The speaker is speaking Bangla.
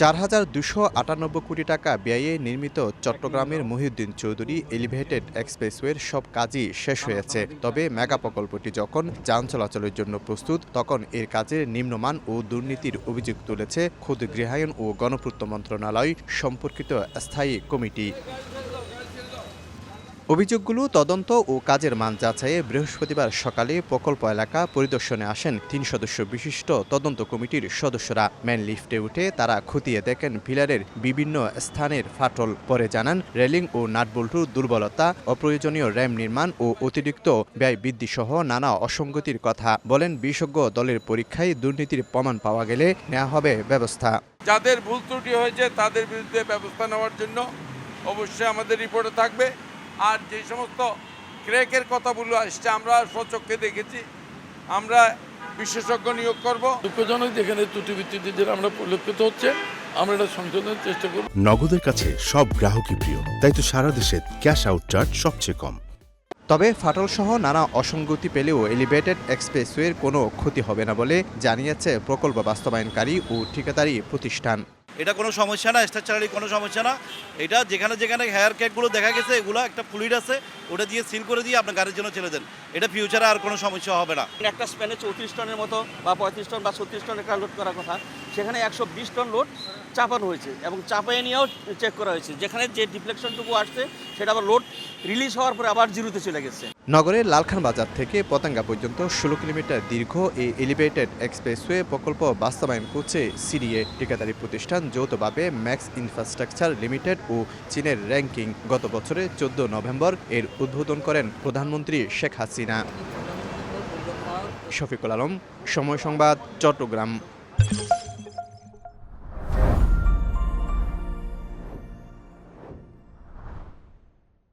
চার হাজার দুশো আটানব্বই কোটি টাকা ব্যয়ে নির্মিত চট্টগ্রামের মহিউদ্দিন চৌধুরী এলিভেটেড এক্সপ্রেসওয়ের সব কাজই শেষ হয়েছে। তবে মেগা প্রকল্পটি যখন যান চলাচলের জন্য প্রস্তুত, তখন এর কাজের নিম্নমান ও দুর্নীতির অভিযোগ তুলেছে খোদ গৃহায়ন ও গণপূর্ত মন্ত্রণালয় সম্পর্কিত স্থায়ী কমিটি। অভিযোগগুলো তদন্ত ও কাজের মান যাচাইয়ে বৃহস্পতিবার সকালে প্রকল্প এলাকা পরিদর্শনে আসেন তিন সদস্য বিশিষ্ট তদন্ত কমিটির সদস্যরা। ম্যান লিফটে উঠে তারা খতিয়ে দেখেন পিলারের বিভিন্ন স্থানের ফাটল। পরে জানান, রেলিং ও নাটবল্টুর দুর্বলতা, অপ্রয়োজনীয় র্যাম নির্মাণ ও অতিরিক্ত ব্যয় বৃদ্ধি সহ নানা অসঙ্গতির কথা বলেন বিশেষজ্ঞ দলের পরীক্ষায় দুর্নীতির প্রমাণ পাওয়া গেলে নেওয়া হবে ব্যবস্থা। যাদের ভুল ত্রুটি হয়েছে তাদের বিরুদ্ধে ব্যবস্থা নেওয়ার জন্য অবশ্যই আমাদের রিপোর্টে থাকবে। আর যে সমস্ত ক্রেকের কথাগুলো আসছে আমরা স্বচক্ষে দেখেছি। আমরা বিশেষজ্ঞ নিয়োগ করব। দুঃখজনক যেখানে ত্রুটি বিচ্যুতি যেটা আমরা পরিলক্ষিত হচ্ছে আমরা এটা সংশোধনের চেষ্টা করব। নগদের কাছে সব গ্রাহকই প্রিয় তাই তো সারা দেশে ক্যাশ আউট চার্জ সবচেয়ে কম। তবে ফাটলসহ নানা অসঙ্গতি পেলেও এলিভেটেড এক্সপ্রেসওয়ের কোনো ক্ষতি হবে না বলে জানিয়েছে প্রকল্প বাস্তবায়নকারী ও ঠিকাদারি প্রতিষ্ঠান। এটা কোনো সমস্যা না স্ট্রাকচারালি কোনো সমস্যা না। এটা যেখানে যেখানে হেয়ার ক্যাটগুলো দেখা গেছে, এগুলো একটা ফ্লুইড আছে, ওটা দিয়ে সিল করে দিয়ে আপনার গাড়ির জন্য ছেড়ে দেন এটা ফিউচারে আর কোনো সমস্যা হবে না। একটা স্প্যানে চৌত্রিশ টনের মতো বা পঁয়ত্রিশ টন বা ছত্রিশ টন একটা লোড করার কথা, সেখানে একশো বিশ টন লোড চাপানো হয়েছে এবং চাপাই নিয়েও চেক করা হয়েছে। যেখানে যে ডিফ্লেকশনটুকু আসছে, সেটা আবার লোড রিলিজ হওয়ার পরে আবার জিরোতে চলে গেছে। নগরের লালখান বাজার থেকে পতাঙ্গা পর্যন্ত ষোলো কিলোমিটার দীর্ঘ এই এলিভেটেড এক্সপ্রেসওয়ে প্রকল্প বাস্তবায়ন করছে সিডিএ, ঠিকাদারি প্রতিষ্ঠান যৌথভাবে ম্যাক্স ইনফ্রাস্ট্রাকচার লিমিটেড ও চীনের র্যাঙ্কিং। গত বছরে চোদ্দ নভেম্বর এর উদ্বোধন করেন প্রধানমন্ত্রী শেখ হাসিনা। শফিকুল আলম, সময় সংবাদ, চট্টগ্রাম।